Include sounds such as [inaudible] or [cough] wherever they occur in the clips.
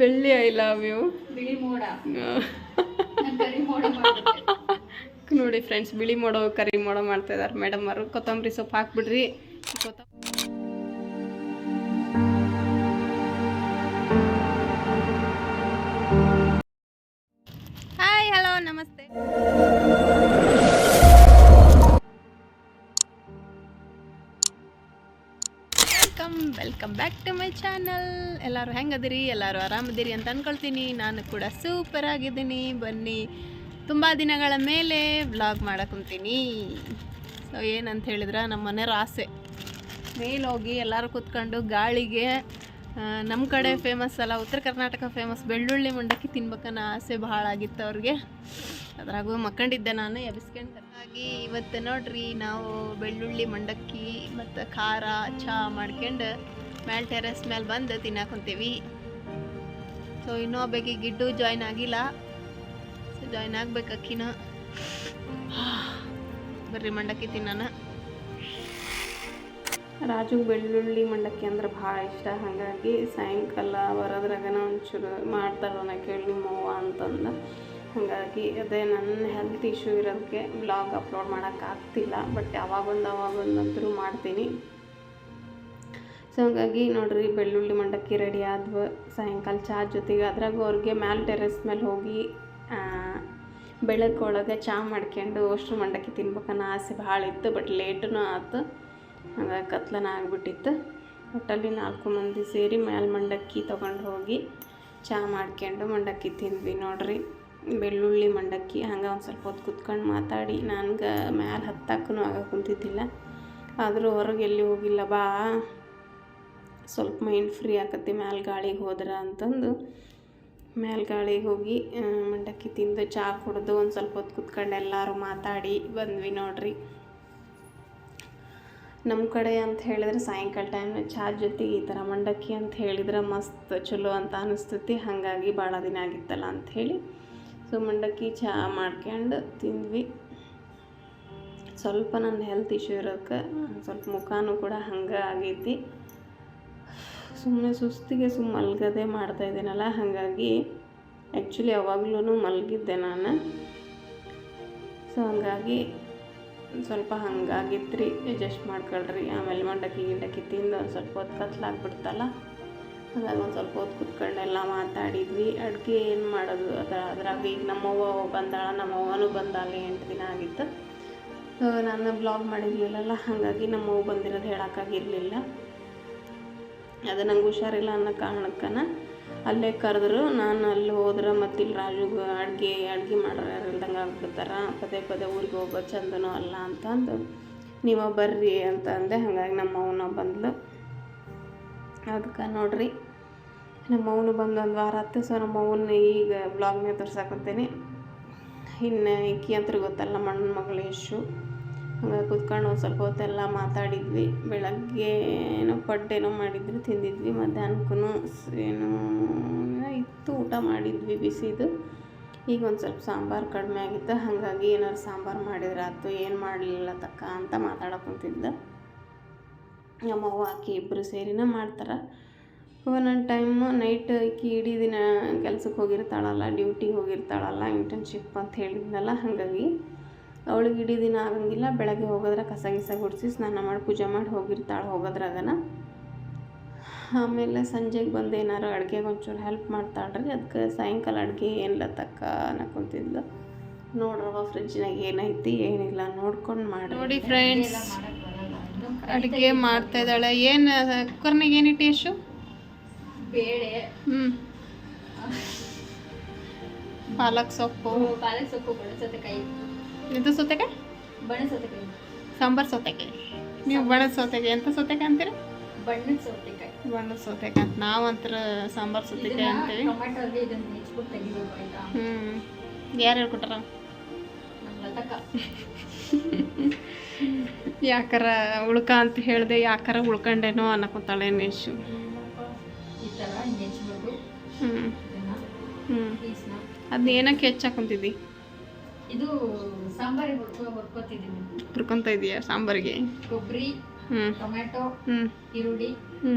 Belli I love you. ನೋಡಿ friends ಬಿಳಿ ಮೋಡ ಕರಿ ಮೋಡ ಮಾಡ್ತಾ ಇದಾರೆ. ಮೇಡಮ್ ಅವರು ಕೊತ್ತಂಬರಿ ಸೊಪ್ಪು ಹಾಕ್ಬಿಡ್ರಿ. ಕೊತ್ತಂಬರಿ ಹಾಯ್ ಹಲೋ ನಮಸ್ತೆ. Welcome back to my channel ಎಲ್ಲರೂ ಹೆಂಗದಿರಿ? ಎಲ್ಲರೂ ಆರಾಮದಿರಿ ಅಂತ ಅಂದ್ಕೊಳ್ತೀನಿ ನಾನು ಕೂಡ ಸೂಪರ್ ಆಗಿದ್ದೀನಿ. ಬನ್ನಿ, ತುಂಬ ದಿನಗಳ ಮೇಲೆ ವ್ಲಾಗ್ ಮಾಡಕ್ಕಂತೀನಿ ಸೊ ಏನಂತ ಹೇಳಿದ್ರೆ, ನಮ್ಮ ಮನೆಯವ್ರ ಆಸೆ. ಮೇಲೆ ಹೋಗಿ ಎಲ್ಲರೂ ಕೂತ್ಕೊಂಡು ಗಾಳಿಗೆ ನಮ್ಮ ಕಡೆ ಫೇಮಸ್ ಅಲ್ಲ, ಉತ್ತರ ಕರ್ನಾಟಕ ಫೇಮಸ್ ಬೆಳ್ಳುಳ್ಳಿ ಮಂಡಕ್ಕಿ ತಿನ್ಬೇಕನ್ನೋ ಆಸೆ ಭಾಳ ಆಗಿತ್ತು ಅವ್ರಿಗೆ. ಅದ್ರಾಗೂ ಮಕ್ಕಂಡಿದ್ದೆ ನಾನು ಎಬ್ಸ್ಕೊಂಡು ಹಾಗಾಗಿ ಇವತ್ತು ನೋಡ್ರಿ, ನಾವು ಬೆಳ್ಳುಳ್ಳಿ ಮಂಡಕ್ಕಿ ಮತ್ತು ಖಾರ ಚಹಾ ಮಾಡ್ಕೊಂಡು ಮ್ಯಾಲ್ ಟೆರೆಸ್ ಮೇಲೆ ಬಂದು ತಿನ್ನಾಕೊಂತೀವಿ ಸೊ ಇನ್ನೊಬ್ಬಗೆ ಗಿಡ್ಡು ಜಾಯ್ನ್ ಆಗಿಲ್ಲ. ಸೊ ಜಾಯ್ನ್ ಆಗ್ಬೇಕು ಅಕ್ಕಿನ. ಬರ್ರಿ ಮಂಡಕ್ಕಿ ತಿನ್ನೋಣ ರಾಜು ಬೆಳ್ಳುಳ್ಳಿ ಮಂಡಕ್ಕಿ ಅಂದ್ರೆ ಭಾಳ ಇಷ್ಟ. ಹಾಗಾಗಿ ಸಾಯಂಕಾಲ ಬರೋದ್ರಾಗನ ಒಂಚೂರು ಮಾಡ್ತಾರಲ್ಲ ಕೇಳಿ ನಿಮ್ಮವ್ವ ಅಂತಂದು. ಹಾಗಾಗಿ ಅದೇ ನನ್ನ ಹೆಲ್ತ್ ಇಶ್ಯೂ ಇರೋದಕ್ಕೆ ಬ್ಲಾಗ್ ಅಪ್ಲೋಡ್ ಮಾಡೋಕ್ಕಾಗ್ತಿಲ್ಲ ಬಟ್ ಯಾವಾಗೊಂದು ಅವಾಗೊಂದಂತರೂ ಮಾಡ್ತೀನಿ. ಸೊ ಹಂಗಾಗಿ ನೋಡಿರಿ ಬೆಳ್ಳುಳ್ಳಿ ಮಂಡಕ್ಕಿ ರೆಡಿ ಆದ್ವು. ಸಾಯಂಕಾಲ ಚಹಾ ಜೊತೆಗೆ ಅದ್ರಾಗ ಅವ್ರಿಗೆ ಮ್ಯಾಲ್ ಟೆರೆಸ್ ಮೇಲೆ ಹೋಗಿ ಬೆಳಕೊಳಗೆ ಚಹಾ ಮಾಡ್ಕೊಂಡು ಅಷ್ಟು ಮಂಡಕ್ಕಿ ತಿನ್ಬೇಕನ್ನೋ ಆಸೆ ಭಾಳ ಇತ್ತು ಬಟ್ ಲೇಟೂ ಆಯ್ತು ಹಾಗಾಗಿ ಕತ್ಲನ ಆಗಿಬಿಟ್ಟಿತ್ತು. ಒಟ್ಟಲ್ಲಿ ನಾಲ್ಕು ಮಂದಿ ಸೇರಿ ಮ್ಯಾಲ್ ಮಂಡಕ್ಕಿ ತೊಗೊಂಡು ಹೋಗಿ ಚಹಾ ಮಾಡ್ಕೊಂಡು ಮಂಡಕ್ಕಿ ತಿಂದ್ವಿ ನೋಡ್ರಿ. ಬೆಳ್ಳುಳ್ಳಿ ಮಂಡಕ್ಕಿ ಹಂಗೆ ಒಂದು ಸ್ವಲ್ಪ ಹೊತ್ತು ಕುತ್ಕೊಂಡು ಮಾತಾಡಿ, ನನ್ಗೆ ಮ್ಯಾಲೆ ಹತ್ತಾಕೂ ಆಗ ಕುಂತಿದ್ದಿಲ್ಲ. ಆದರೂ ಹೊರಗೆ ಎಲ್ಲಿ ಹೋಗಿಲ್ಲ ಬಾ. ಸ್ವಲ್ಪ ಮೈಂಡ್ ಫ್ರೀ ಆಕತಿ ಮ್ಯಾಲ ಗಾಳಿಗೆ ಹೋದ್ರೆ ಅಂತಂದು ಮ್ಯಾಲ ಗಾಳಿಗೆ ಹೋಗಿ ಮಂಡಕ್ಕಿ ತಿಂದು ಚಹಾ ಕುಡ್ದು ಒಂದು ಸ್ವಲ್ಪ ಹೊತ್ತು ಕುತ್ಕೊಂಡು ಎಲ್ಲರೂ ಮಾತಾಡಿ ಬಂದ್ವಿ ನೋಡ್ರಿ. ನಮ್ಮ ಕಡೆ ಅಂತ ಹೇಳಿದ್ರೆ ಸಾಯಂಕಾಲ ಟೈಮ್ನ ಚಹಾ ಜೊತೆಗೆ ಈ ಥರ ಮಂಡಕ್ಕಿ ಅಂತ ಹೇಳಿದ್ರೆ ಮಸ್ತ್ ಚಲೋ ಅಂತ ಅನಿಸ್ತೈತಿ, ಹಾಗಾಗಿ ಭಾಳ ದಿನ ಆಗಿತ್ತಲ್ಲ ಅಂಥೇಳಿ ಸೊ ಮಂಡಕ್ಕಿ ಚಹಾ ಮಾಡ್ಕೊಂಡು ತಿಂದ್ವಿ. ಸ್ವಲ್ಪ ನನ್ನ ಹೆಲ್ತ್ ಇಶ್ಯೂ ಇರೋಕ್ಕೆ ಸ್ವಲ್ಪ ಮುಖಾನು ಕೂಡ ಹಂಗೆ ಆಗೈತಿ. ಸುಮ್ಮನೆ ಸುಸ್ತಿಗೆ ಸುಮ್ಮ ಮಲ್ಗದೆ ಮಾಡ್ತಾ ಇದ್ದೀನಲ್ಲ, ಹಾಗಾಗಿ ಆ್ಯಕ್ಚುಲಿ ಯಾವಾಗ್ಲೂ ಮಲಗಿದ್ದೆ ನಾನು. ಸೊ ಹಂಗಾಗಿ ಸ್ವಲ್ಪ ಹಂಗಾಗಿತ್ತು ರೀ ಅಡ್ಜಸ್ಟ್ ಮಾಡ್ಕೊಳ್ರಿ. ಆಮೇಲೆ ಮಂಡಕ್ಕಿ ಗಿಂಡಕ್ಕಿ ತಿಂದು ಒಂದು ಸ್ವಲ್ಪ ಹೊತ್ತು ಕತ್ಲಾಗ್ಬಿಡ್ತಲ್ಲ ಹಾಗಾಗಿ ಒಂದು ಸ್ವಲ್ಪ ಹೊತ್ತು ಕುತ್ಕೊಂಡೆಲ್ಲ ಮಾತಾಡಿದ್ವಿ. ಅಡುಗೆ ಏನು ಮಾಡೋದು? ಅದರ, ಅದ್ರಾಗ ಈಗ ನಮ್ಮವ್ವ ಬಂದಾಳ, ನಮ್ಮವ್ವನೂ ಬಂದಾಳೆ ಎಂಟು ದಿನ ಆಗಿತ್ತು. ನಾನು ಬ್ಲಾಗ್ ಮಾಡಿರಲಿಲ್ಲಲ್ಲ, ಹಾಗಾಗಿ ನಮ್ಮವ್ವ ಬಂದಿರೋದು ಹೇಳೋಕ್ಕಾಗಿರಲಿಲ್ಲ. ಅದು ನಂಗೆ ಹುಷಾರಿಲ್ಲ ಅನ್ನೋ ಕಾರಣಕ್ಕನ ಅಲ್ಲೇ ಕರೆದ್ರು. ನಾನು ಅಲ್ಲಿ ಹೋದ್ರೆ ಮತ್ತೆ ಇಲ್ಲಿ ರಾಜುಗೆ ಅಡುಗೆ ಅಡುಗೆ ಮಾಡೋರು ಯಾರು ಇಲ್ದಂಗೆ ಆಗ್ಬಿಡ್ತಾರೆ? ಪದೇ ಪದೇ ಊರಿಗೆ ಹೋಗೋ ಚಂದನೂ ಅಲ್ಲ ಅಂತಂದು ನೀವು ಬರ್ರಿ ಅಂತ ಅಂದೆ. ಹಾಗಾಗಿ ನಮ್ಮ ಅವನ ಬಂದ್ಲು. ಅದಕ್ಕೆ ನೋಡ್ರಿ, ನಮ್ಮ ಅವನು ಬಂದು ಒಂದು ವಾರ ಹತ್ತು ಸೊ ನಮ್ಮ ಅವನ ಈಗ ಬ್ಲಾಗ್ನೇ ತೋರ್ಸಾಕತ್ತೀನಿ ಇನ್ನು ಈಕಿ ಅಂತ ಗೊತ್ತಲ್ಲ ಮಣ್ಣ ಮಗಳ ಹಂಗಾಗಿ ಕುತ್ಕೊಂಡು ಒಂದು ಸ್ವಲ್ಪ ಹೊತ್ತೆಲ್ಲ ಮಾತಾಡಿದ್ವಿ. ಬೆಳಗ್ಗೆ ಏನೋ ಪಡ್ಡೇನೋ ಮಾಡಿದ್ರು, ತಿಂದಿದ್ವಿ. ಮಧ್ಯಾಹ್ನಕ್ಕೂ ಏನು ಇತ್ತು ಊಟ ಮಾಡಿದ್ವಿ ಬಿಸಿದು. ಈಗ ಒಂದು ಸ್ವಲ್ಪ ಸಾಂಬಾರು ಕಡಿಮೆ ಆಗಿತ್ತು. ಹಾಗಾಗಿ ಏನಾರು ಸಾಂಬಾರು ಮಾಡಿದ್ರೆ ಆಯ್ತು, ಏನು ಮಾಡಲಿಲ್ಲ ತಕ್ಕ ಅಂತ ಮಾತಾಡೋಕೆ ಕುಂತಿದ್ದೆ. ನಮ್ಮವ್ವ ಆಕಿ ಇಬ್ಬರು ಸೇರಿನೇ ಮಾಡ್ತಾರೆ. ಒಂದೊಂದು ಟೈಮು ನೈಟ್ ಆಕಿ ಇಡೀ ದಿನ ಕೆಲ್ಸಕ್ಕೆ ಹೋಗಿರ್ತಾಳಲ್ಲ ಡ್ಯೂಟಿಗೆ ಹೋಗಿರ್ತಾಳಲ್ಲ ಇಂಟರ್ನ್ಶಿಪ್ ಅಂತ ಹೇಳಿದ್ನಲ್ಲ, ಹಾಗಾಗಿ ಅವಳಿಗೆ ಇಡೀ ದಿನ ಆಗಂಗಿಲ್ಲ ಬೆಳಗ್ಗೆ ಹೋಗೋದ್ರೆ ಕಸ ಗಿಸ ಗುಡಿಸಿ ಸ್ನಾನ ಮಾಡಿ ಪೂಜೆ ಮಾಡಿ ಹೋಗಿರ್ತಾಳೆ ಹೋಗೋದ್ರಾಗನ. ಆಮೇಲೆ ಸಂಜೆಗೆ ಬಂದು ಏನಾರು ಅಡುಗೆಗೆ ಒಂಚೂರು ಹೆಲ್ಪ್ ಮಾಡ್ತಾಳ್ರಿ ಅದಕ್ಕೆ ಸಾಯಂಕಾಲ ಅಡುಗೆ ಏನಿಲ್ಲ ತಕ್ಕ ಅನ್ನಕೊಂತಿದ್ಲು ನೋಡ್ರವ ಫ್ರಿಜ್ನಾಗ ಏನೈತಿ ಏನಿಲ್ಲ ನೋಡ್ಕೊಂಡು ಮಾಡಿ ನೋಡಿ ಫ್ರೆಂಡ್ಸ್ ಅಡುಗೆ ಮಾಡ್ತಾ ಇದ್ದಾಳೆ. ಏನು ಕುಕ್ಕರ್ನಾಗ ಏನಿಟ್ಟು ಎಷ್ಟು ಬೇಳೆ. ಹ್ಞೂ ಪಾಲಕ್ ಸೊಪ್ಪು. ಪಾಲಕ್ ಸೊಪ್ಪು ಸೌತೆಕಾಯಿ ಇದು ಸೌತೆಕಾಯಿ? ಬಣ್ಣ ಸೌತೆಕಾಯಿ. ಸಾಂಬಾರು ಸೌತೆಕಾಯಿ. ನೀವು ಬಣದ ಸೌತೆಕಾಯಿ ಎಂತ ಸೌತೆಕಾಯಿ ಅಂತೀರಿ? ಬಣ್ಣದ ಸೌತೆಕಾಯಿ. ಬಣ್ಣದ ಸೌತೆಕಾಯಿ. ಅಂತ ನಾವು ಅಂತರ ಸಾಂಬಾರು ಸೌತೆಕಾಯಿ ಅಂತೀವಿ. ಹ್ಞೂ ಯಾರು ಹೇಳ್ಕೊಟ್ರ? [laughs] ಯಾಕಾರ ಉಳ್ಕ ಅಂತ ಹೇಳಿದೆ ಯಾಕಾರ ಉಳ್ಕೊಂಡೇನೋ ಅನ್ನಕೊಂತಾಳೆ ನೆಶು. ಹ್ಞೂ ಹ್ಞೂ ಅದನ್ನ ಏನಕ್ಕೆ ಹೆಚ್ಚಾಕೊಂತಿದ್ದಿ? ಇದು ಸಾಂಬಾರಿಗೆ ಹುರ್ಕೊ ಹುರ್ಕೋತಿದ್ದೀನಿ ಹುರ್ಕೊಂತ ಇದೀಯ ಸಾಂಬಾರಿಗೆ? ಕೊಬ್ಬರಿ ಹ್ಞೂ ಟೊಮೆಟೊ ಹ್ಞೂ ಈರುಳ್ಳಿ. ಹ್ಞೂ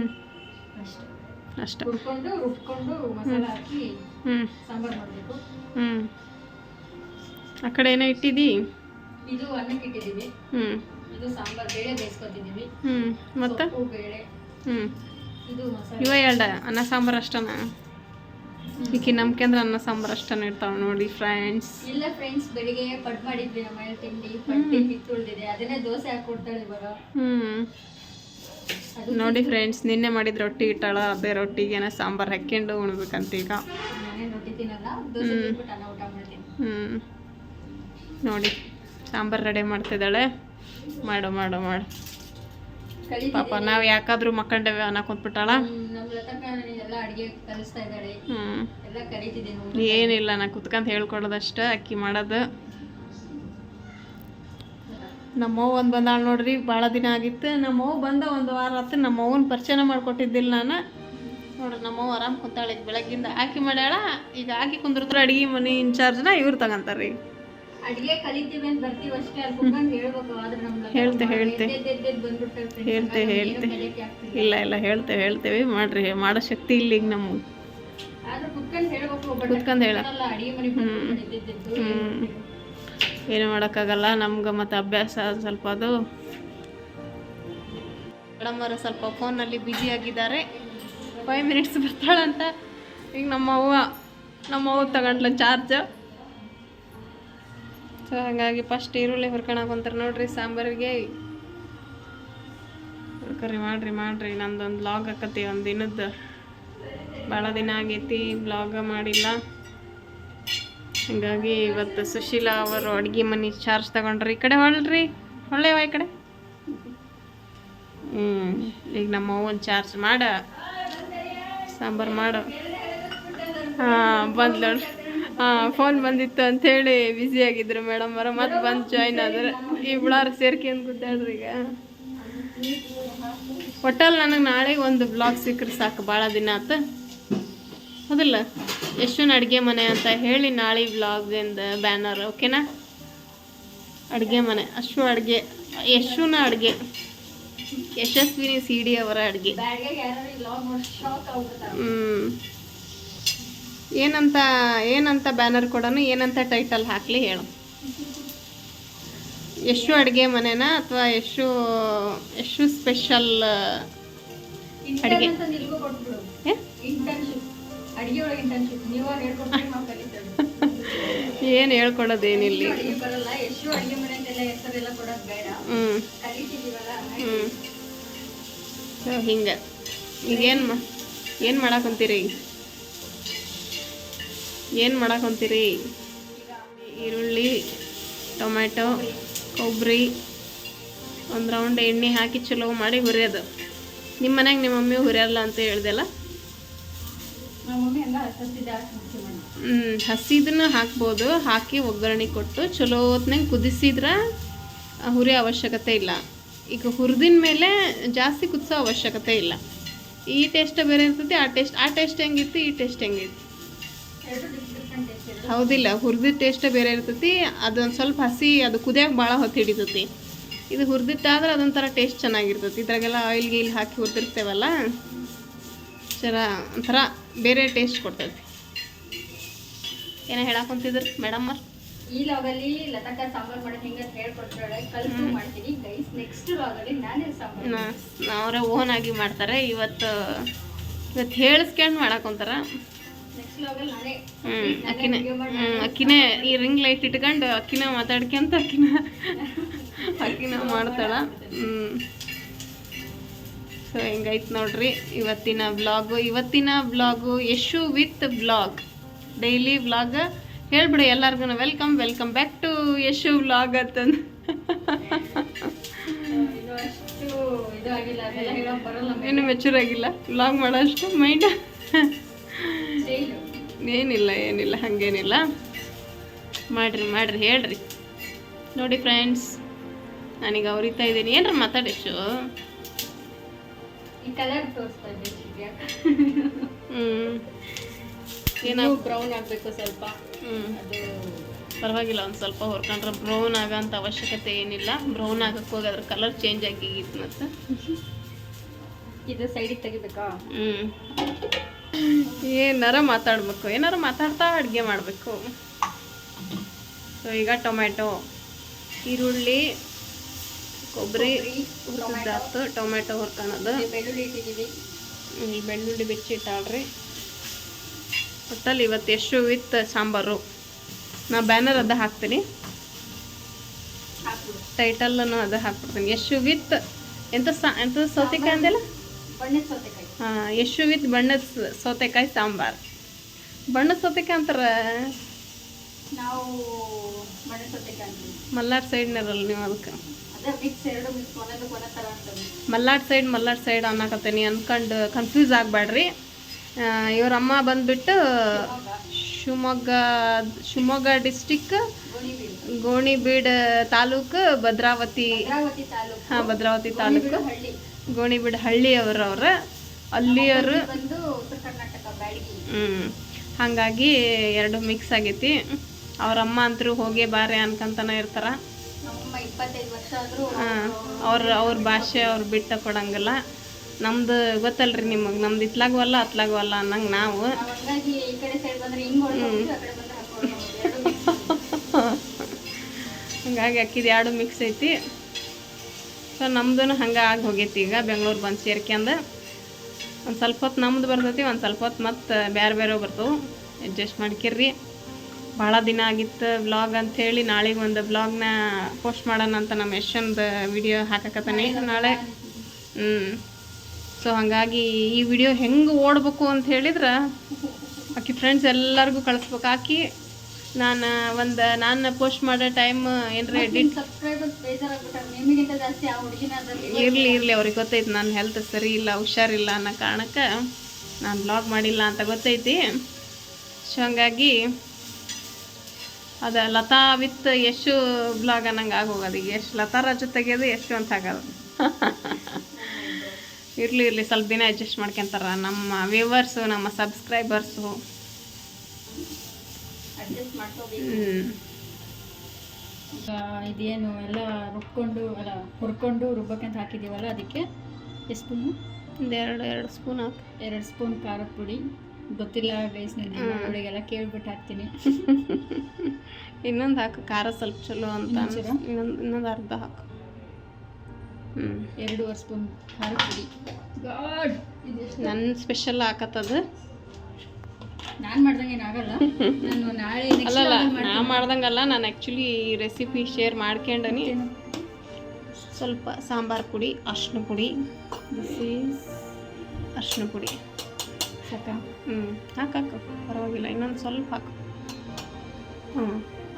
ಅಷ್ಟೇ. ಅಷ್ಟೇ. ಹುರ್ಕೊಂಡು ರುಬ್ಕೊಂಡು ಮಸಾಲ ಹಾಕಿ ಹ್ಞೂ ಸಾಂಬಾರ್ ಮಾಡಬೇಕು. ಹ್ಞೂ ಆ ಕಡೆ ಏನೋ ಇಟ್ಟಿದ್ದೀ? ಇದು ಅನ್ನಕ್ಕೆ ಇಟ್ಟಿದ್ದೀವಿ. ಹ್ಞೂ ಇದು ಸಾಂಬಾರು ಬೇಳೆ ಬೇಯಿಸ್ಕೊತಿದ್ದೀವಿ. ಹ್ಞೂ ಮತ್ತು? ಬೇಳೆ. ಹ್ಞೂ ಇದು ಮಸಾಲೆ. ಇವ ಎರಡ ಅನ್ನ ಸಾಂಬಾರು ಅಷ್ಟನ? ಈಕಿ ನಂಬ್ಕೆಂದ್ರೆ ಅನ್ನ ಸಾಂಬಾರು ಅಷ್ಟೇ ಇರ್ತಾವೆ ನೋಡಿ ಫ್ರೆಂಡ್ಸ್ ಇಲ್ಲ ಫ್ರೆಂಡ್ಸ್ ಬೆಳಿಗ್ಗೆ ಪಡ್ ಮಾಡಿದ್ವಿ ನಮ್ಮ ಮನೇಲಿ ತಿಂಡಿ ಪಟ್ಟಿ ಉಳ್ದಿದೆ ಅದನ್ನೇ ದೋಸೆ ಹಾಕೊಡ್ತಾಳೆ ಇವಾಗ. ಹ್ಮ್. ನೋಡಿ ಫ್ರೆಂಡ್ಸ್ ನಿನ್ನೆ ಮಾಡಿದ ರೊಟ್ಟಿ ಇಟ್ಟಾಳ ಅದೇ ರೊಟ್ಟಿಗೆ ಏನೋ ಸಾಂಬಾರು ಹಾಕ್ಕೊಂಡು ಉಣ್ಬೇಕಂತ ಈಗ ಹ್ಮ್. ನೋಡಿ ಸಾಂಬಾರು ರೆಡಿ ಮಾಡ್ತಿದ್ದಾಳೆ. ಮಾಡು ಮಾಡು ಮಾಡು. ಪಾಪ ನಾವ್ ಯಾಕಾದ್ರೂ ಮಕ್ಕಂಡೇವೆ ಕಲಿತಿದ್ದೀನಿ ಏನಿಲ್ಲ ನಾ ಕುತ್ಕಂತ ಹೇಳ್ಕೊಡೋದಷ್ಟ ಅಕ್ಕಿ ಮಾಡೋದು. ನಮ್ಮವ್ ಒಂದು ಬಂದಾಳ ನೋಡ್ರಿ ಭಾಳ ದಿನ ಆಗಿತ್ತು. ನಮ್ಮವ್ ಬಂದ ಒಂದು ವಾರ ಆತು. ನಮ್ಮವ್ವನ ಪರಿಚಯನ ಮಾಡ್ಕೊಟ್ಟಿದ್ದಿಲ್ಲ ನಾನು. ನೋಡ್ರಿ ನಮ್ಮವ್ ಆರಾಮ್ ಕುಂತಾಳೆ. ಈಗ ಬೆಳಗ್ಗಿಂದ ಆಕಿ ಮಾಡ್ಯಾಳ. ಈಗ ಆಕಿ ಕುಂದ್ರತ್ರ ಅಡಿಗೆ ಮನೆ ಇನ್ಚಾರ್ಜ್ನ ಇವ್ರು ಇವ್ರ ಈಗ ಅಡಿಗೆ ಕಲಿತೀವಿ ಅಂತ ಬರ್ತೀವಿ ಅಷ್ಟೇ. ಅಲ್ಲಿ ಕುತ್ಕೊಂಡು ಹೇಳ್ಬೇಕು ಆದ್ರೆ ಹೇಳ್ತೆ, ಹೇಳ್ತೆ. ಹೇಳ್ತೆ, ಹೇಳ್ತೆ. ಇಲ್ಲ ಇಲ್ಲ ಹೇಳ್ತೇವೆ ಹೇಳ್ತೇವೆ ಮಾಡ್ರಿ ಮಾಡೋ ಶಕ್ತಿ ಇಲ್ಲ ಈಗ ನಮ್ಮ ಆದ್ರೆ ಕುತ್ಕೊಂಡು ಹೇಳ್ಬೇಕು but ಕುತ್ಕೊಂಡ್ ಹೇಳ. ಅಡಿಗೆ ಮನೆ ಎದ್ದೆದ್ದು ಏನು ಮಾಡೋಕ್ಕಾಗಲ್ಲ ನಮ್ಗೆ ಮತ್ತು ಅಭ್ಯಾಸ ಸ್ವಲ್ಪ ಅದು. ಮೇಡಮ್ ಅವರು ಸ್ವಲ್ಪ ಫೋನಲ್ಲಿ ಬ್ಯುಸಿ ಆಗಿದ್ದಾರೆ. ಫೈವ್ ಮಿನಿಟ್ಸ್ ಬರ್ತಾಳಂತ. ಈಗ ನಮ್ಮವ್ವ ನಮ್ಮವ್ವ ತಗೊಂಡ್ಲ ಚಾರ್ಜ್ ಸೊ ಹಾಗಾಗಿ ಫಸ್ಟ್ ಈರುಳ್ಳಿ ಹುರ್ಕೊಳಕೊಂತಾರೆ ನೋಡ್ರಿ, ಸಾಂಬಾರಿಗೆ. ಹುರ್ಕರಿ, ಮಾಡ್ರಿ ಮಾಡ್ರಿ. ನಂದೊಂದು ಬ್ಲಾಗ್ ಹಾಕತಿ ಒಂದು ದಿನದ. ಭಾಳ ದಿನ ಆಗೈತಿ ಬ್ಲಾಗ ಮಾಡಿಲ್ಲ. ಹೀಗಾಗಿ ಇವತ್ತು ಸುಶೀಲಾ ಅವರು ಅಡುಗೆ ಮನೆ ಚಾರ್ಜ್ ತಗೊಂಡ್ರಿ. ಈ ಕಡೆ ಹೊಳ್ರಿ ಹೊಳ್ಳೆವ ಈ ಕಡೆ. ಹ್ಞೂ ಈಗ ನಮ್ಮ ಅವ್ವನ ಚಾರ್ಜ್ ಮಾಡ. ಸಾಂಬಾರು ಮಾಡು. ಹಾಂ, ಬಂದು ನೋಡ್ರಿ. ಹಾಂ ಫೋನ್ ಬಂದಿತ್ತು ಅಂಥೇಳಿ ಬ್ಯುಸಿ ಆಗಿದ್ರು ಮೇಡಮ್ ಅವರ. ಮತ್ತೆ ಬಂದು ಜಾಯ್ನ್ ಆದ್ರೆ ಈ ಬಿಳಾರ ಸೇರ್ಕೊಂಡು ಗುದ್ದಾಡ್ರಿ ಈಗ. ಒಟ್ಟಲ್ಲಿ ನನಗೆ ನಾಳೆ ಒಂದು ಬ್ಲಾಗ್ ಸಿಕ್ಕರೆ ಸಾಕು ಭಾಳ ದಿನ ಆತ. ಹೌದಿಲ್ಲ? ಯಶುನ ಅಡುಗೆ ಮನೆ ಅಂತ ಹೇಳಿ ನಾಳೆ ಬ್ಲಾಗಿಂದ ಬ್ಯಾನರ್ ಓಕೆನಾ ಅಡುಗೆ ಮನೆ ಅಶ್ವ ಅಡುಗೆ ಯಶುನ ಅಡುಗೆ ಯಶಸ್ವಿನಿ ಸಿ ಡಿ ಅವರ ಅಡುಗೆ. ಬ್ಯಾಡ್ಗೆ ಯಾರು ಲಾಗ್ ನೋಡಿ ಶಾಕ್ ಆಗ್ಬಿಡ್ತಾರೆ ಹ್ಮ್. ಏನಂತ ಏನಂತ ಬ್ಯಾನರ್ ಕೊಡೋಣ ಏನಂತ ಟೈಟಲ್ ಹಾಕಲಿ ಹೇಳು. ಯಶು ಅಡುಗೆ ಮನೆನ ಅಥವಾ ಯಶು ಯಶು ಸ್ಪೆಷಲ್ ಅಡುಗೆ? ಏನು ಹೇಳ್ಕೊಡೋದೇನಿಲ್ಲಿ? ಈಗ. ಎಷ್ಟು ಹ್ಞೂ ಹ್ಞೂ ಸೊ ಹಿಂಗೆ. ಈಗೇನು ಮಾ ಏನು ಮಾಡಾಕೊಂತೀರಿ? ಏನು ಮಾಡಾಕೊಂತೀರಿ? ಈರುಳ್ಳಿ ಟೊಮೆಟೊ ಕೊಬ್ಬರಿ ಒಂದು ರೌಂಡ್ ಎಣ್ಣೆ ಹಾಕಿ ಚಲೋ ಮಾಡಿ ಹುರಿಯೋದು. ನಿಮ್ಮ ಮನೆಗೆ ನಿಮ್ಮ ಮಮ್ಮಿ ಹುರಿಯಲ್ಲ ಅಂತ ಹೇಳ್ದಲ್ಲ? ಹ್ಞೂ ಹಸಿದನ್ನು ಹಾಕ್ಬೋದು. ಹಾಕಿ ಒಗ್ಗರಣೆ ಕೊಟ್ಟು ಚಲೋ ಹೊತ್ನಾಗ ಕುದಿಸಿದ್ರೆ ಹುರಿಯೋ ಅವಶ್ಯಕತೆ ಇಲ್ಲ. ಈಗ ಹುರಿದಿನ ಮೇಲೆ ಜಾಸ್ತಿ ಕುದಿಸೋ ಅವಶ್ಯಕತೆ ಇಲ್ಲ. ಈ ಟೇಸ್ಟ್ ಬೇರೆ ಇರ್ತೈತಿ ಆ ಟೇಸ್ಟ್ ಆ ಟೇಸ್ಟ್ ಹೆಂಗಿತ್ತು ಈ ಟೇಸ್ಟ್ ಹೆಂಗಿತ್ತು. ಹೌದಿಲ್ಲ ಹುರಿದಿದ್ದ ಟೇಸ್ಟೇ ಬೇರೆ ಇರ್ತೈತಿ ಅದೊಂದು ಸ್ವಲ್ಪ ಹಸಿ ಅದು ಕುದಿಯಾಗ ಭಾಳ ಹೊತ್ತು ಹಿಡಿತೈತಿ. ಇದು ಹುರಿದಿಟ್ಟಾದ್ರೆ ಅದೊಂಥರ ಟೇಸ್ಟ್ ಚೆನ್ನಾಗಿರ್ತೈತಿ. ಇದ್ರಾಗೆಲ್ಲ ಆಯಿಲ್ ಗೀಲ್ ಹಾಕಿ ಹುರಿದಿರ್ತೇವಲ್ಲ ಜರ ಒಂಥರ ಬೇರೆ ಟೇಸ್ಟ್ ಕೊಡ್ತೈತಿ. ಏನೋ ಹೇಳಾಕೊಂತಿದ್ರು ಮೇಡಮ್ ಈ ಲಾಗಲ್ಲಿ ಲತಕ ಸಾಂಬಾರ್ ಮಾಡೋದು ಹೆಂಗೆ ಹೇಳ್ಕೊಡ್ತಾರೆ ಹೇಳ್ಕೊಡ್ತಾಳೆ ಕಲ್ತು ಮಾಡ್ತೀನಿ. ಗೈಸ್ ನೆಕ್ಸ್ಟ್ ಲಾಗಲ್ಲಿ ನಾನೇ ಸಾಂಬಾರ್ ಅವರೇ ಓನ್ ಆಗಿ ಮಾಡ್ತಾರೆ. ಇವತ್ತು ಇವತ್ತು ಹೇಳಿಸ್ಕೊಂಡು ಮಾಡಾಕೊಂತಾರ ಅಕ್ಕಿನೇ. ಅಕ್ಕಿನೇ ಈ ರಿಂಗ್ ಲೈಟ್ ಇಟ್ಕೊಂಡು ಅಕ್ಕಿನ ಮಾತಾಡ್ಕೊಂತ ಅಕ್ಕಿನ ಅಕ್ಕಿನ ಮಾಡ್ತಾಳ. ಹ್ಞೂ ಸೊ ಹೆಂಗೈತೆ ನೋಡ್ರಿ ಇವತ್ತಿನ ಬ್ಲಾಗು ಇವತ್ತಿನ blog Yashu with blog daily blog ಹೇಳ್ಬಿಡಿ ಎಲ್ಲರಿಗೂ welcome welcome back to Yashu blog ಅಂತಂದು. ಇನ್ನು ಅಷ್ಟು ಮೆಚೂರ್ ಆಗಿಲ್ಲ ಬ್ಲಾಗ್ ಮೈಂಡ್ ಸ್ಟೈಲು ಏನಿಲ್ಲ ಏನಿಲ್ಲ ಹಾಗೇನಿಲ್ಲ. ಮಾಡ್ರಿ ಮಾಡ್ರಿ ಹೇಳ್ರಿ. ನೋಡಿ ಫ್ರೆಂಡ್ಸ್ ನಾನೀಗ ಅವ್ರಿತಾ ಇದ್ದೀನಿ. ಏನ್ರ. ಹ್ಞೂ ಬ್ರೌನ್ ಆಗಬೇಕು ಸ್ವಲ್ಪ. ಹ್ಞೂ ಅದು ಪರವಾಗಿಲ್ಲ ಒಂದು ಸ್ವಲ್ಪ ಹೊರ್ಕೊಂಡ್ರೆ ಬ್ರೌನ್ ಆಗೋಂಥ ಅವಶ್ಯಕತೆ ಏನಿಲ್ಲ. ಬ್ರೌನ್ ಆಗಕ್ಕೆ ಹೋಗಿ ಅದ್ರ ಕಲರ್ ಚೇಂಜ್ ಆಗಿತ್ತು ಮತ್ತು. ಇದು ಸೈಡಿಗೆ ತೆಗಿಬೇಕಾ? ಹ್ಞೂ ಏನಾರ ಮಾತಾಡ್ಬೇಕು, ಏನಾರ ಮಾತಾಡ್ತಾ ಅಡುಗೆ ಮಾಡಬೇಕು. ಸೊ ಈಗ ಟೊಮೆಟೊ ಈರುಳ್ಳಿ, ಕೊಬ್ಬರಿ ಹುರಿದಾತು ಟೊಮೆಟೊ ಹುರ್ಕೊಳೋದು ಇಲ್ಲಿ ಬೆಳ್ಳುಳ್ಳಿ ಬಿಚ್ಚಿಟ್ಟಾಳ್ರಿ ಒಟ್ಟಲ್ಲಿ ಇವತ್ತು ಎಷ್ಟು ವಿತ್ ಸಾಂಬಾರು? ನಾ ಬ್ಯಾನರ್ ಅದ ಹಾಕ್ತೀನಿ. ಟೈಟಲ್ಲೂ ಅದು ಹಾಕ್ಬಿಡ್ತೀನಿ. ಎಷ್ಟು ವಿತ್? ಎಂತ ಸಾ ಎಂತ ಸೌತೆಕಾಯಿ ಅಂದಿಲ್ಲ ಯಶು ವಿತ್ ಬಣ್ಣದ ಸೌತೆಕಾಯಿ ಸಾಂಬಾರು. ಬಣ್ಣದ ಸೌತೆಕಾಯಿ ಅಂತಾರೆ? ನಾವು ಬಣ್ಣದ ಸೌತೆಕಾಯಿ ಅಂತೀವಿ. ಮಲ್ನಾಡ್ ಸೈಡ್ನರಲ್ಲ ನೀವು ಅದಕ್ಕೆ. ಮಲ್ಲಾಡ್ ಮಲ್ನಾಡ್ ಸೈಡ್ ಮಲ್ನಾಡ್ ಸೈಡ್ ಅನ್ನಕತ್ತೀನಿ. ಅನ್ಕೊಂಡು ಕನ್ಫ್ಯೂಸ್ ಆಗಬೇಡ್ರಿ ಇವರಮ್ಮ ಅಮ್ಮ ಬಂದ್ಬಿಟ್ಟು ಶಿವಮೊಗ್ಗ ಶಿವಮೊಗ್ಗ ಡಿಸ್ಟಿಕ್ ಗೋಣಿಬೀಡು ತಾಲೂಕು ಭದ್ರಾವತಿ. ಹಾಂ ಭದ್ರಾವತಿ ತಾಲೂಕು. ಗೋಣಿಬೀಡು ಹಳ್ಳಿ ಬ್ಯಾಡಗಿ. ಹ್ಞೂ ಹಾಗಾಗಿ ಎರಡು ಮಿಕ್ಸ್ ಆಗೈತಿ. ಅವ್ರ ಅಮ್ಮ ಅಂತರೂ ಹೋಗಿ ಬಾರೆ ಅನ್ಕಂತಾನೆ ಇರ್ತಾರ. ಹಾಂ. ಅವ್ರ ಅವ್ರ ಭಾಷೆ ಅವ್ರು ಬಿಟ್ಟ ಕೊಡಂಗಿಲ್ಲ. ನಮ್ದು ಗೊತ್ತಲ್ರಿ ನಿಮಗೆ. ನಮ್ದು ಇತ್ಲಾಗವಲ್ಲ ಅತ್ಲಾಗವಲ್ಲ ಅನ್ನಂಗೆ ನಾವು. ಹಂಗಾಗಿ ಅಕ್ಕಿದ ಎರಡು mix. ಹಂಗಾಗಿ ಅಕ್ಕಿದು ಎರಡು ಮಿಕ್ಸ್ ಐತಿ. ಸೊ ನಮ್ದು ಹಂಗೆ ಆಗಿ ಹೋಗೈತಿ. ಈಗ ಬೆಂಗಳೂರು ಬಂದು ಸೇರ್ಕ್ಯಂದು. ಒಂದು ಸ್ವಲ್ಪ ಹೊತ್ತು ನಮ್ದು ಬರ್ತೈತಿ, ಒಂದು ಸ್ವಲ್ಪ ಹೊತ್ತು ಮತ್ತು ಬೇರೆ ಬೇರೆ ಬರ್ತವೆ. ಅಡ್ಜಸ್ಟ್ ಮಾಡ್ಕಿರ್ರಿ. ಭಾಳ ದಿನ ಆಗಿತ್ತು ಬ್ಲಾಗ್ ಅಂಥೇಳಿ ನಾಳೆಗೆ ಒಂದು ಬ್ಲಾಗ್ನ ಪೋಸ್ಟ್ ಮಾಡೋಣ ಅಂತ ನಮ್ಮ ಯಶಂದು ವಿಡಿಯೋ ಹಾಕಕತ್ತಾನೆ ನಾಳೆ. ಹ್ಞೂ ಸೊ ಹಾಗಾಗಿ ಈ ವಿಡಿಯೋ ಹೆಂಗೆ ಓಡಬೇಕು ಅಂತ ಹೇಳಿದ್ರೆ, ಆಕೆ ಫ್ರೆಂಡ್ಸ್ ಎಲ್ಲರಿಗೂ ಕಳಿಸ್ಬೇಕು. ಆಕಿ ನಾನು ಒಂದು ನಾನು ಪೋಸ್ಟ್ ಮಾಡೋ ಟೈಮ್ ಏನರ ಎಡಿಟ್ ಇರಲಿ ಇರಲಿ ಅವ್ರಿಗೆ ಗೊತ್ತೈತಿ ನನ್ನ ಹೆಲ್ತ್ ಸರಿ ಇಲ್ಲ ಹುಷಾರಿಲ್ಲ ಅನ್ನೋ ಕಾರಣಕ್ಕೆ ನಾನು ಬ್ಲಾಗ್ ಮಾಡಿಲ್ಲ ಅಂತ ಗೊತ್ತೈತಿ. ಸೊ ಹಂಗಾಗಿ ಅದು ಲತಾ ವಿತ್ ಯಶು ಬ್ಲಾಗ್ ಅನ್ನಂಗೆ ಆಗೋಗೋದು. ಈಗ ಎಷ್ಟು ರಾಜ ತೆಗೆಯೋದು ಎಷ್ಟು ಅಂತ ಆಗೋದು. ಇರಲಿ ಇರಲಿ ಸ್ವಲ್ಪ ದಿನ ಅಡ್ಜಸ್ಟ್ ಮಾಡ್ಕೊಂತಾರ ನಮ್ಮ ವ್ಯೂವರ್ಸು ನಮ್ಮ ಸಬ್ಸ್ಕ್ರೈಬರ್ಸು ಅಡ್ಜಸ್ಟ್ ಮಾಡ್ಕೋಬೇಕು. ಹ್ಞೂ ಇದೇನು ಎಲ್ಲ ರುಬ್ಕೊಂಡು ಅಲ್ಲ ಹುರ್ಕೊಂಡು ರುಬ್ಬಕ್ಕಂತ ಹಾಕಿದ್ದೀವಲ್ಲ ಅದಕ್ಕೆ ಎಷ್ಟು ಸ್ಪೂನು? ಒಂದು ಎರಡು ಸ್ಪೂನ್ ಹಾಕಿ. ಎರಡು ಸ್ಪೂನ್ ಖಾರದ ಪುಡಿ. ಗೊತ್ತಿಲ್ಲ ಗೈಸ್ ಅವಳಿಗೆಲ್ಲ ಕೇಳ್ಬಿಟ್ಟು ಹಾಕ್ತೀನಿ. [laughs] ಇನ್ನೊಂದು ಹಾಕು ಖಾರ ಸ್ವಲ್ಪ ಚಲೋ ಅಂತ ಇನ್ನೊಂದ್ ಇನ್ನೊಂದು ಇನ್ನೊಂದು ಅರ್ಧ ಹಾಕು. ಹ್ಞೂ ಎರಡೂವರೆ ಸ್ಪೂನ್ ಖಾರದ ಪುಡಿ. ಗಾಡ್ ನನ್ನ ಸ್ಪೆಷಲ್ ಹಾಕತ್ತದು ನಾನು ಮಾಡ್ದಂಗೆ ಏನಾಗಲ್ಲ ನಾನು ನಾಳೆ ಅಲ್ಲಲ್ಲ ನಾ ಮಾಡ್ದಂಗಲ್ಲ ನಾನು ಆ್ಯಕ್ಚುಲಿ ಈ ರೆಸಿಪಿ ಶೇರ್ ಮಾಡ್ಕೊಂಡನಿ. ಸ್ವಲ್ಪ ಸಾಂಬಾರು ಪುಡಿ ಅರ್ಶಿನ ಪುಡಿ. ಬಿಸಿ ಅರ್ಶಿನ ಪುಡಿ. ಸಾಕ? ಹ್ಞೂ ಹಾಕು ಪರವಾಗಿಲ್ಲ ಇನ್ನೊಂದು ಸ್ವಲ್ಪ ಹಾಕು. ಹ್ಞೂ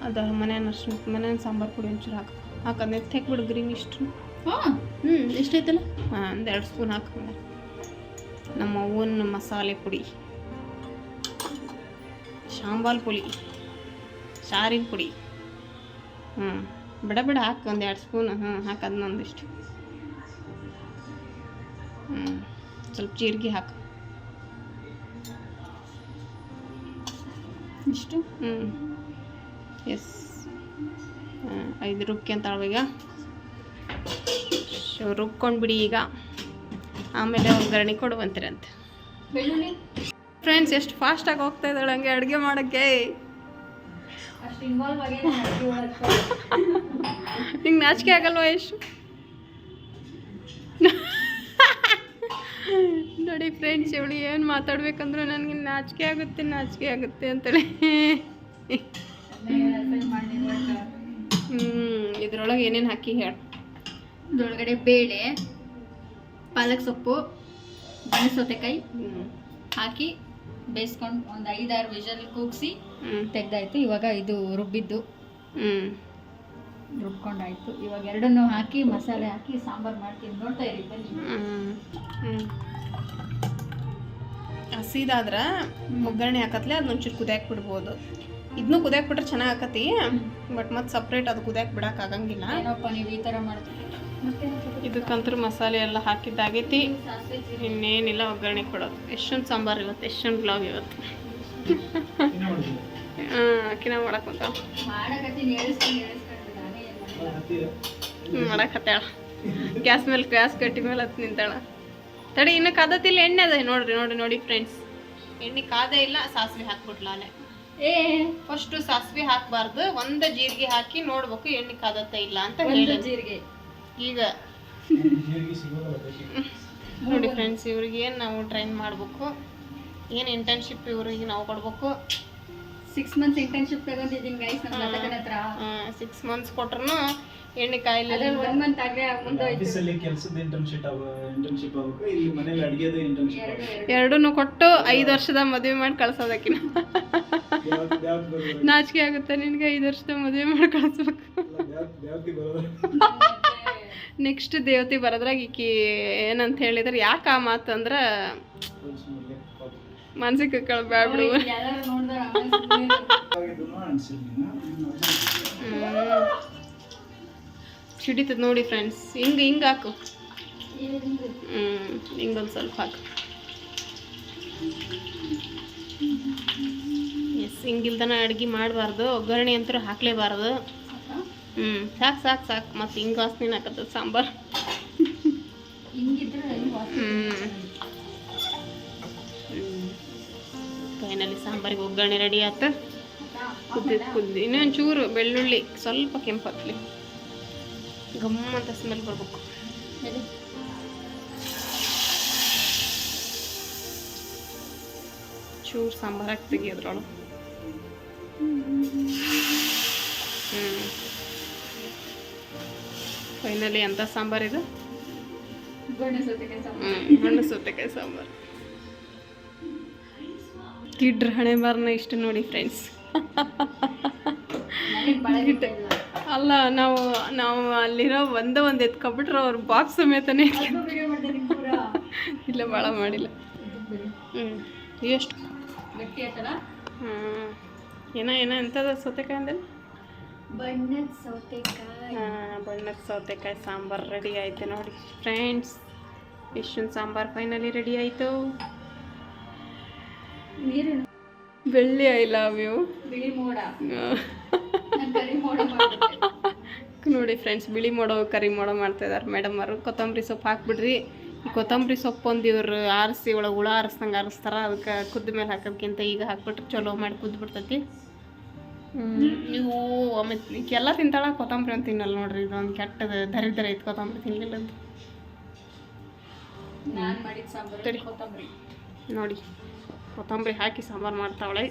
ಅದು ಮನೇನ ಅರ್ಶಿನ ಮನೇನ ಸಾಂಬಾರು ಪುಡಿ ಒಂಚೂರು ಹಾಕು. ಹಾಕು ಅದನ್ನ ತೆಗ್ಬಿಡು ಗ್ರೀನ್ ಇಷ್ಟು. ಹಾಂ ಹ್ಞೂ ಎಷ್ಟೈತಲ್ಲ ಹಾಂ ಒಂದು ಎರಡು ಸ್ಪೂನ್ ಹಾಕ. ನಮ್ಮ ಅವ್ವನ ಮಸಾಲೆ ಪುಡಿ. ಸಾಂಬಾರ್ ಪುಡಿ, ಸಾರಿನ ಪುಡಿ. ಹ್ಞೂ ಬಿಡ ಬಿಡ, ಹಾಕಿ ಒಂದು ಎರಡು ಸ್ಪೂನ್. ಹ್ಞೂ ಹಾಕೋದು ಒಂದಿಷ್ಟು ಹ್ಞೂ ಸ್ವಲ್ಪ ಜೀರಿಗೆ ಹಾಕು. ಇಷ್ಟು? ಹ್ಞೂ ಎಸ್. ಹಾಂ ಐದು ಅಂತ ಈಗ. ರುಬ್ಕೊಂಡು ಈಗ. ಆಮೇಲೆ ಒಗ್ಗರಣೆ ಕೊಡುವಂತೀರಂತೆ. ಬೆಳ್ಳುಳ್ಳಿ? ಫ್ರೆಂಡ್ಸ್ ಎಷ್ಟು ಫಾಸ್ಟಾಗಿ ಹೋಗ್ತಾ ಇದ್ದಾಳೆ ಹಂಗೆ ಅಡುಗೆ ಮಾಡೋಕ್ಕೆ. ನಿಂಗೆ ನಾಚಿಕೆ ಆಗಲ್ವಾ ಎಷ್ಟು [laughs] ನೋಡಿ ಫ್ರೆಂಡ್ಸ್ ಇವಳು ಏನು ಮಾತಾಡ್ಬೇಕಂದ್ರೆ ನನಗೆ ನಾಚಿಕೆ ಆಗುತ್ತೆ ನಾಚಿಕೆ ಆಗುತ್ತೆ ಅಂತೇಳಿ. ಹ್ಞೂ ಇದ್ರೊಳಗೆ ಏನೇನು ಹಾಕಿ ಹೇಳಿ. ಇದ್ರೊಳಗಡೆ ಬೇಳೆ ಪಾಲಕ್ ಸೊಪ್ಪು ಬಣ್ಣ ಸೌತೆಕಾಯಿ ಹಾಕಿ ಬೇಯಿಸ್ಕೊಂಡು ಒಂದು ಐದಾರು ವಿಷಲ್ ಕೂಗಿಸಿ ತೆಗ್ದಾಯ್ತು. ಇವಾಗ ಇದು ರುಬ್ಬಿದ್ದು. ರುಬ್ಕೊಂಡಾಯ್ತು. ಇವಾಗ ಎರಡನ್ನೂ ಹಾಕಿ ಮಸಾಲೆ ಹಾಕಿ ಸಾಂಬಾರು ಮಾಡ್ತೀನಿ ನೋಡ್ತಾ ಇರಿ ಬನ್ನಿ. ಹಸಿದಾದ್ರೆ ಒಗ್ಗರಣೆ ಹಾಕತ್ಲೆ ಅದನ್ನ ಒಂಚೂರು ಕುದಿಯಾಕ್ ಬಿಡ್ಬೋದು. ಇದನ್ನು ಕುದಿಯಾಕ್ ಬಿಟ್ರೆ ಚೆನ್ನಾಗಿ ಆಕತಿ ಬಟ್ ಮತ್ತೆ ಸಪ್ರೇಟ್ ಅದು ಕುದಿಯಾಕ್ ಬಿಡಕ್ಕೆ ಆಗಂಗಿಲ್ಲ. ಏನಪ್ಪ ನೀವು ಈ ಥರ ಮಾಡ್ತೀರಿ? ಮತ್ತೆ ಇದಕ್ಕಂತೂ ಮಸಾಲೆ ಎಲ್ಲ ಹಾಕಿದ್ದಾಗೈತಿ. ಇನ್ನೇನಿಲ್ಲ ಒಗ್ಗರಣೆ ಕೊಡೋದು. ಎಷ್ಟೊಂದು ಸಾಂಬಾರು ಇವತ್ತು ಎಷ್ಟೊಂದು ಬ್ಲಾಗ್ ಇವತ್ತು. ಅಕ್ಕಿನ ಮಾಡಕ್ಕೆ ಅಂತ ಗ್ಯಾಸ್ ಮೇಲೆ ಗ್ಯಾಸ್ ಕಟ್ಟಿ ಮೇಲೆ ಹತ್ತು ನಿಂತಾಳ. ತಡಿ ಇನ್ನು ಕಾದತಿಲ್ಲ ಎಣ್ಣೆ ಅದ. ನೋಡ್ರಿ ನೋಡಿ ನೋಡಿ ಫ್ರೆಂಡ್ಸ್ ಎಣ್ಣೆ ಕಾದೇ ಇಲ್ಲ ಸಾಸಿವೆ ಹಾಕ್ಬಿಟ್ಲಾಲೆ ಏ. ಫಸ್ಟ್ ಸಾಸಿವೆ ಹಾಕಬಾರ್ದು. ಒಂದ ಜೀರಿಗೆ ಹಾಕಿ ನೋಡ್ಬೇಕು ಎಣ್ಣೆ ಕಾದತ್ತ ಇಲ್ಲ ಅಂತ ಹೇಳಿ. ಜೀರಿಗೆ. ಈಗ. ನೋಡಿ ಫ್ರೆಂಡ್ಸ್ ಇವ್ರಿಗೆ ಏನು ನಾವು ಟ್ರೈನ್ ಮಾಡಬೇಕು? ಏನು ಇಂಟರ್ನ್ಶಿಪ್ ಇವ್ರಿಗೆ ನಾವು ಕೊಡಬೇಕು? ಸಿಕ್ಸ್ ಮಂತ್ಸ್ ಇಂಟರ್ನ್ಶಿಪ್ ತಗೊಂಡಿದ್ದೀನಿ ಗೈಸ್ ನಮ್ಮ ಲತಕನ ಹತ್ರ. ಸಿಕ್ಸ್ ಮಂತ್ಸ್ ಕೊಟ್ರು ಎಣ್ಣೆ ಕಾಯಿಲೆ ಅದ್ರಲ್ಲಿ ಒನ್ ಮಂತ್ ಆಗಲೇ ಮುಂದೋಯ್ತು ಆಫೀಸಲ್ಲಿ ಕೆಲಸದ ಇಂಟರ್ನ್ಶಿಪ್ ಇಂಟರ್ನ್ಶಿಪ್ ಆಗಬೇಕು. ಇಲ್ಲಿ ಮನೇಲಿ ಅಡಿಗೆದ ಇಂಟರ್ನ್ಶಿಪ್ ಎರಡು ಕೊಟ್ಟು ಐದು ವರ್ಷದ ಮದುವೆ ಮಾಡಿ ಕಳ್ಸೋದಕ್ಕಿನ ನಾಚಿಕೆ ಆಗುತ್ತೆ ನಿನಗೆ ಐದು ವರ್ಷದ ಮದುವೆ ಮಾಡಿ ಕಳಿಸ್ಬೇಕು. [laughs] ನೆಕ್ಸ್ಟ್ ದೇವತೆ ಬರೋದ್ರಾಗ ಈಕಿ ಏನಂತ ಹೇಳಿದ್ರೆ ಯಾಕೆ ಆ ಮಾತು ಅಂದ್ರೆ ಮಾನಸಿಕ ಕಳ ಬಿಡು. ಎಲ್ಲರೂ ನೋಡಿದ್ರೆ ಆಮೇಲೆ ಸುಮ್ನೆ ಆಗಿದ್ದೂನು ಅನ್ಸಿರ್ಲಿಲ್ಲ. ಸಿಡಿತದ ನೋಡಿ ಫ್ರೆಂಡ್ಸ್ ಹಿಂಗೆ ಹಿಂಗೆ ಹಾಕು. ಹ್ಮ್ ಹ್ಞೂ ಹಿಂಗೊಂದು ಸ್ವಲ್ಪ ಹಾಕು. ಎಸ್ ಹಿಂಗಿಲ್ದನ ಅಡ್ಗಿ ಮಾಡಬಾರ್ದು ಒಗ್ಗರಣೆ ಅಂತೂ ಹಾಕ್ಲೇಬಾರ್ದು? ಹ್ಞೂ ಸಾಕು ಸಾಕು ಸಾಕು. ಮತ್ತು ಹಿಂಗೆ ವಾಸನೆ ಹಾಕತ್ತದ ಸಾಂಬಾರು? ಹ್ಞೂ ಫೈನಲಿ ಸಾಂಬಾರಿಗೆ ಒಗ್ಗರಣೆ ರೆಡಿ ಆಯ್ತು ಸಾಕಾ? ಕುದ್ದಿ. ಇನ್ನೊಂಚೂರು ಇನ್ನೊಂದು ಚೂರು ಬೆಳ್ಳುಳ್ಳಿ. ಸ್ವಲ್ಪ ಕೆಂಪು ಹಾಕ್ಲಿ. ಗಮ್ಮ ಅಂತ ಸ್ಮೆಲ್ ಬರ್ಬೇಕು? ಚೂರು ಸಾಂಬಾರು ಹಾಕಿ ತೆಗಿಯೋದ್ರೊಳಗೆ. ಫೈನಲಿ ಎಂಥ ಸಾಂಬಾರು ಇದು? ಗೊಣ್ಣೆ ಸೌತೆಕಾಯಿ ಸಾಂಬಾರು. ಹ್ಞೂ ಹಣ್ಣು ಸೌತೆಕಾಯಿ ಸಾಂಬಾರು. ಕಿಡ್ರ ಹಣೆ ಬಾರನ ಇಷ್ಟು ನೋಡಿ ಫ್ರೆಂಡ್ಸ್. ಅಲ್ಲ ನಾವು ನಾವು ಅಲ್ಲಿರೋ ಒಂದೇ ಒಂದು ಎತ್ಕೊಬಿಟ್ರೆ ಅವ್ರ ಬಾಕ್ಸ್ ಸಮೇತನೇ. ಇಲ್ಲ ಭಾಳ ಮಾಡಿಲ್ಲ. ಹ್ಞೂ ಎಷ್ಟು? ಏನೋ ಏನೋ ಎಂಥದ ಸೌತೆಕಾಯಿ ಅಂದ್ರೆ ಬಣ್ಣದ ಸೌತೆಕಾಯಿ. ಬಣ್ಣದ ಸೌತೆಕಾಯಿ ಸಾಂಬಾರು ರೆಡಿ ಆಯ್ತು ನೋಡಿ ಫ್ರೆಂಡ್ಸ್ ಇಷ್ಟೊಂದು ಸಾಂಬಾರು ಫೈನಲಿ ರೆಡಿ ಆಯಿತು. ನೀರಿನ? ಬೆಳ್ಳಿ ಐ ಲವ್ ಯು ಬಿಳಿ ಮೋಡ. ನೋಡಿ ಫ್ರೆಂಡ್ಸ್ ಬಿಳಿ ಮೋಡ ಕರಿ ಮೋಡ ಮಾಡ್ತಾ ಇದಾರೆ. ಮೇಡಮ್ ಅವರು ಕೊತ್ತಂಬರಿ ಸೊಪ್ಪು ಹಾಕ್ಬಿಡ್ರಿ. ಈ ಕೊತ್ತಂಬರಿ ಸೊಪ್ಪು ಒಂದು ಇವ್ರು ಆರಿಸಿ ಒಳಗೆ ಹುಳ ಆರಿಸ್ದಂಗೆ ಆರಿಸ್ತಾರ ಅದಕ್ಕೆ ಕುದ್ದ ಮೇಲೆ ಹಾಕೋದ್ಕಿಂತ ಈಗ ಹಾಕ್ಬಿಟ್ರೆ ಚಲೋ ಮಾಡಿ ಕುದ್ದು ಬಿಡ್ತೈತಿ. ನೀವು ಆಮೇಲೆ ಎಲ್ಲ ತಿಂತಾಳ ಕೊತ್ತಂಬರಿ ಅಂತ ತಿನ್ನಲ್ಲ ನೋಡ್ರಿ ಇದೊಂದು ಕೆಟ್ಟದ ದರಿದ್ರ ಐತೆ ಕೊತ್ತಂಬರಿ ತಿನ್ನಲಿಲ್ಲ ಅಂತ ಮಾಡಿದ ಸಾಂಬಾರು ಕೊತ್ತಂಬರಿ. ನೋಡಿ ಕೊತ್ತಂಬರಿ ಹಾಕಿ ಸಾಂಬಾರು ಮಾಡ್ತಾವಳೆ.